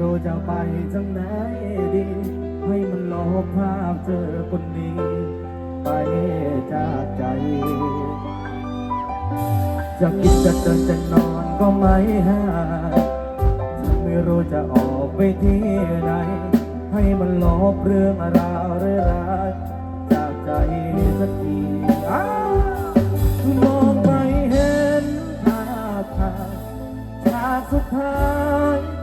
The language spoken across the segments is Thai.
รู้จะไปทางไหนดี ให้มันลบภาพเจอคนนี้ ไปจากใจ จะกินจะเดินจะนอนก็ไม่หายถ้าไม่รู้จะออกไปที่ไหน ให้มันลบเรื่องราวเร้ายๆจากใจสักทีอ้ามองไม่เห็นภาพถ่ายฉากสุดท้าย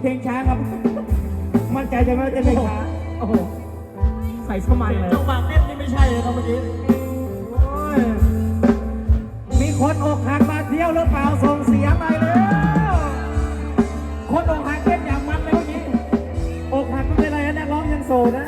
เพลงช้าครับ มั่นใจจะไหมว่าจะเพลงช้าโอ้โหใส่สมันเลยจังหวะเต้นนี่ไม่ใช่เลยครับเมื่อกี้โอ้ยมีคนอกหักมาเที่ยวหรือเปล่าส่งเสียงไปแล้วคนอกหักเต้นอย่างมันเลยเมื่อกี้อกหักไม่เป็นไรนะนักร้องยังโสดนะ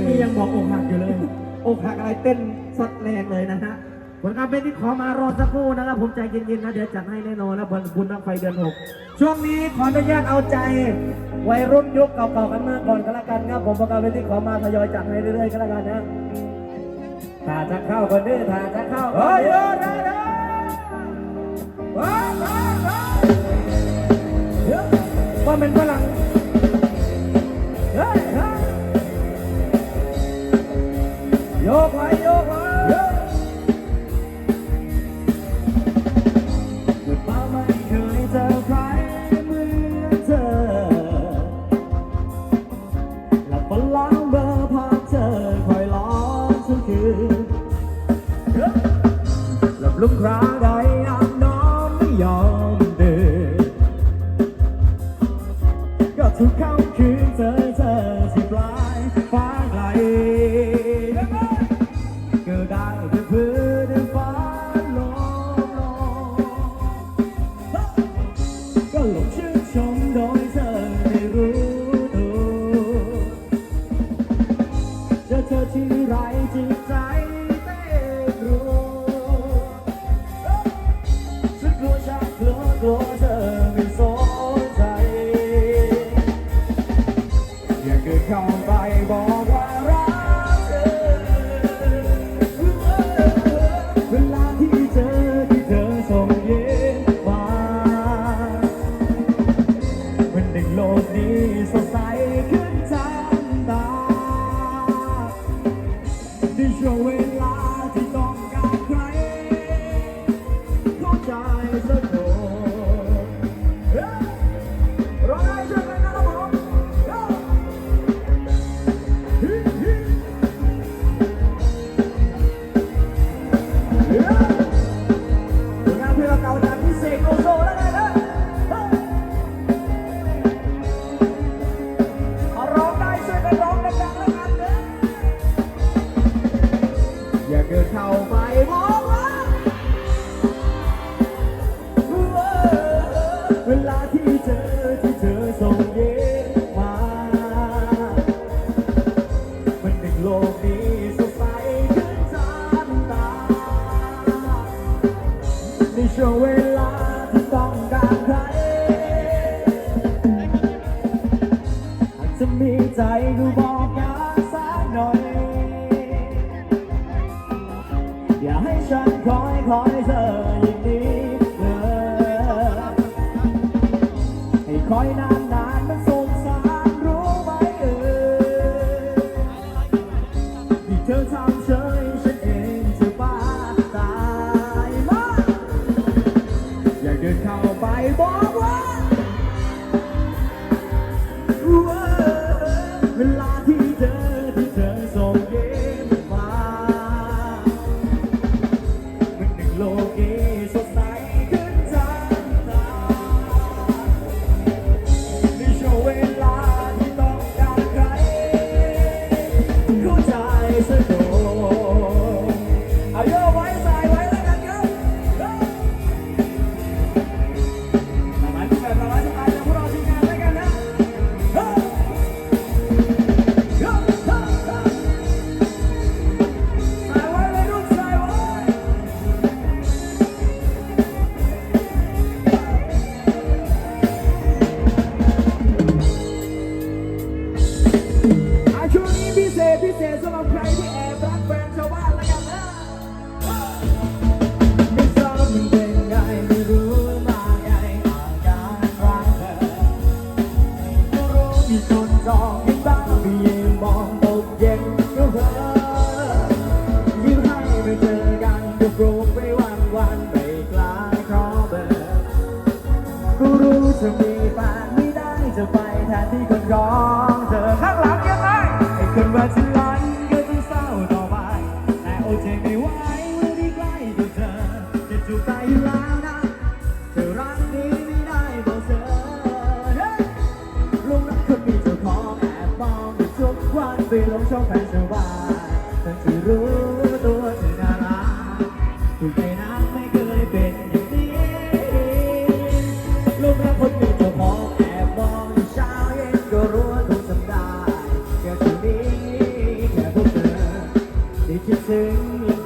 อกี้ยังบอกอกหักอยู่เลยอกหักอะไรเต้นสดแรงเลยนะฮะผลการเป็นที่ขอมารอสักครู่นะครับ ผมใจเย็นๆนะเดี๋ยวจัดให้แน่นอนนะบนบุญนักไฟเดือนหกช่วงนี้ขออนุญาตเอาใจวัยรุ่นยุคเก่าๆกันมาก่อนก็แล้วกันครับผมประกาศเป็นที่ขอมาทยอยจัดให้เรื่อยๆก็แล้วกันนะถ้าจะเข้ากันดื้อถ้าจะเข้ากันดื้อนะนะว่าเป็นฝรั่ง ยกไว้โยกไว้เกิดมาไม่เคยเจอใครเหมือนเธอ หลับฝันล้างเบอร์พาเธอคอยล้อฉันคืนหลับลุ่มคราด อย่าเกิดเข้าไปบอก will be Ever. take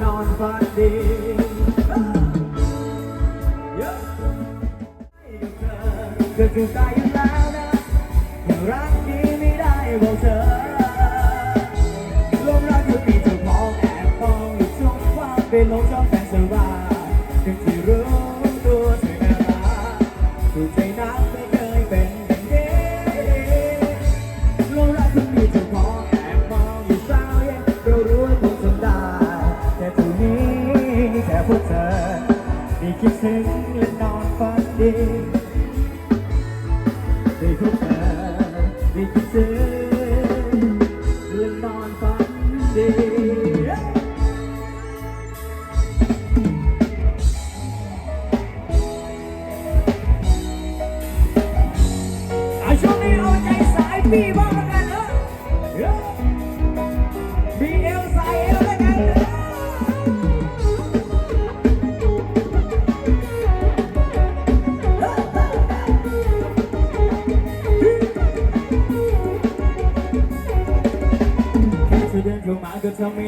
นอนฝันดีเกิดอนตายกันแล้วนะงรักนี้ไม่ได้บอกเธอลมรักอยู่ปีเมองแอบมองอนช่วงความเป็นลม พวเธอมีคิดถึงและนอนฝันดี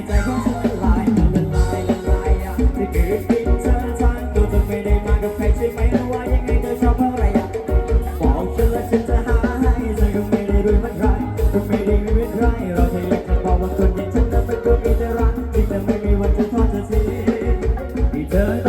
ใจของฉันละลายลายลายอะที่ถือปิดเธอฉันตัวเธอไม่ได้มากับใครใช่ไหมแล้วว่ายังไงเธอชอบอะไรอะบอกฉัฉันจะหาให้เธก็ไม่ได้รู้มันไรก็ไม่ได้มีมันไรเราแค่อยากจะบอกว่าคนอย่างฉันนั้นมันก็มีแต่รักที่จะไม่มีวันจะทอดเธอทิ้งที่เธอ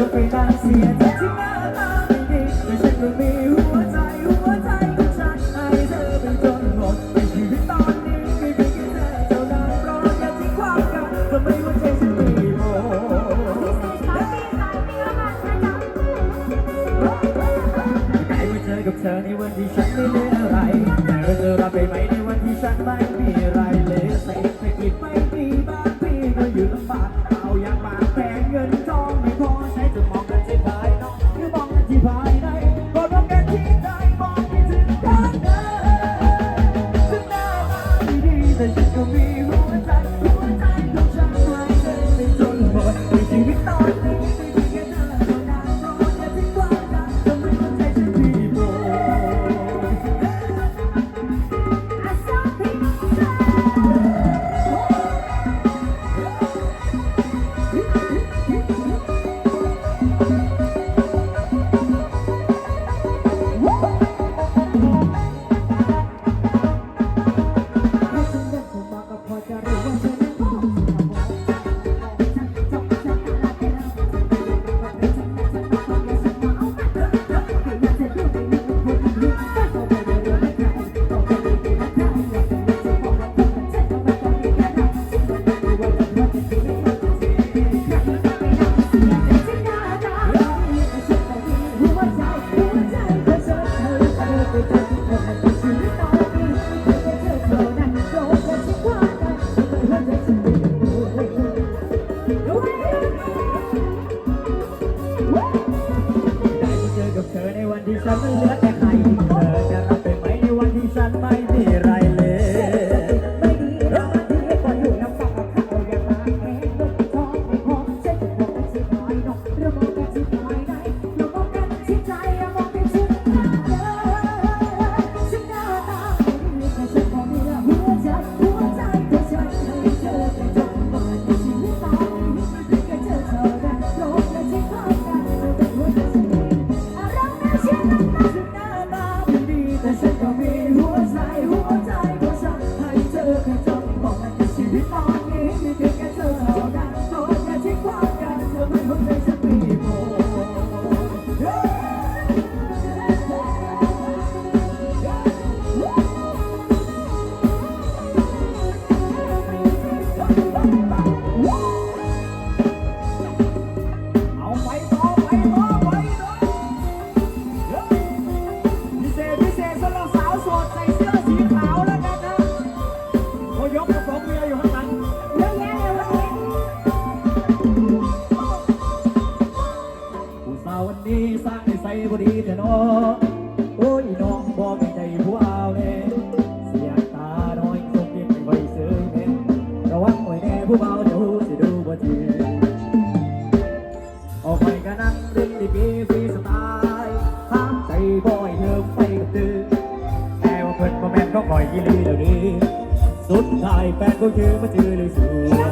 บ่ถือมาเจอในสวน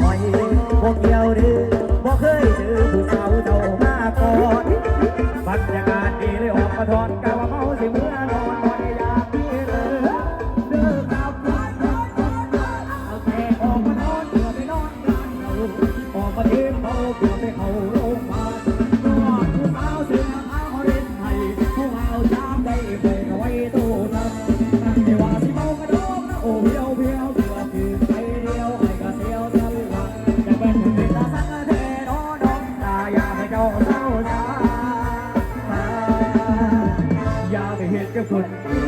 คอยบ่เดียวหรือบ่เคยเจอผู้สาวเจ้ามาก่อนบรรยากาศดีเลยออกมาทอนกาว อย่าไปเห็นกับคนอื่น